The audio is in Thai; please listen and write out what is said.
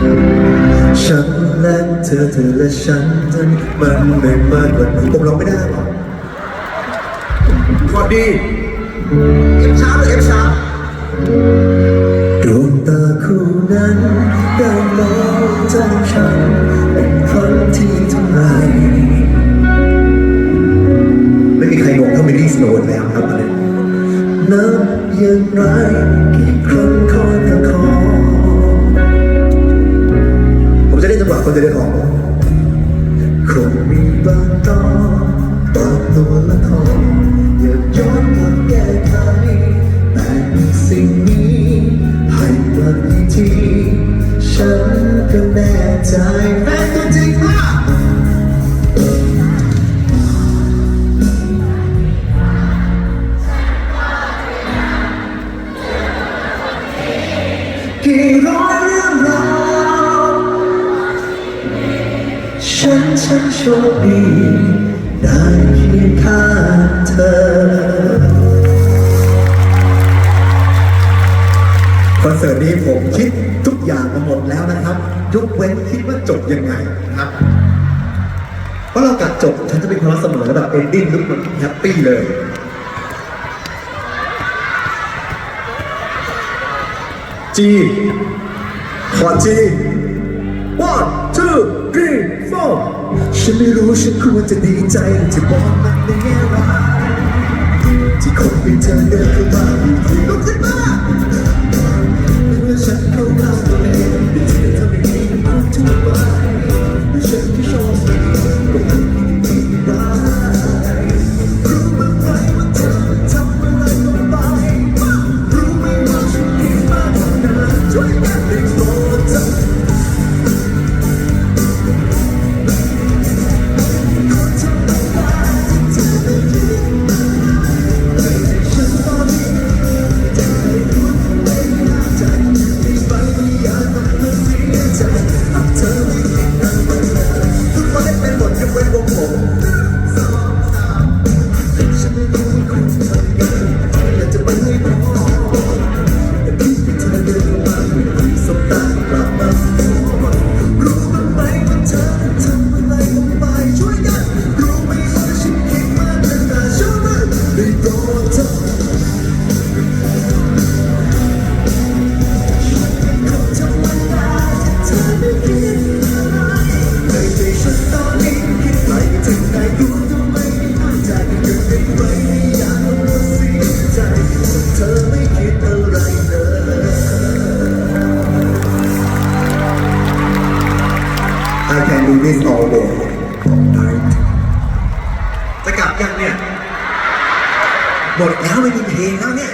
ฉันและเธอเธอและฉันนั้นมันไม่มากกว่านี้ผมร้องไม่ได้หรอกกดดีเอฟชาร์หรือเอฟชาร์ดวงตาคู่นั้นได้มองใจฉันเป็นครั้งที่เท่าไหรไม่มีใครงงเท่ามิลลี่สโนว์แล้วครับตอนนี้นับย่างไรกี่ครั้งคอยประคอง บางตอนตอนตัวละครอยากย้อนกลับแก้ไขแต่มีสิ่งนี้ ให้กลับอีกทีฉันก็แน่ใจแฟนตัวจริงมากกี่ร้อย ฉันฉันโชคดีได้เคียงข้าเธอคอนเสิร์ตนี้ผมคิดทุกอย่างมาหมดแล้วนะครับ ยกเว้นคิดว่าจบยังไงนะครับเพราะเรากัดจบฉันจะเป็นความรักเสมอแบบเอนดิ้งทุกคนแฮปปี้เลยจีขอจี one two three four ฉันไม่รู้ฉันควรจะดีใจหรือจะบอกมันในแง่ร้ายที่คนเป็นเธอเดินเข้ามาลุกขึ้น do this all day all night จะกลับยังเนี่ยหมดแล้วไม่มีเพลงแล้วเนี่ย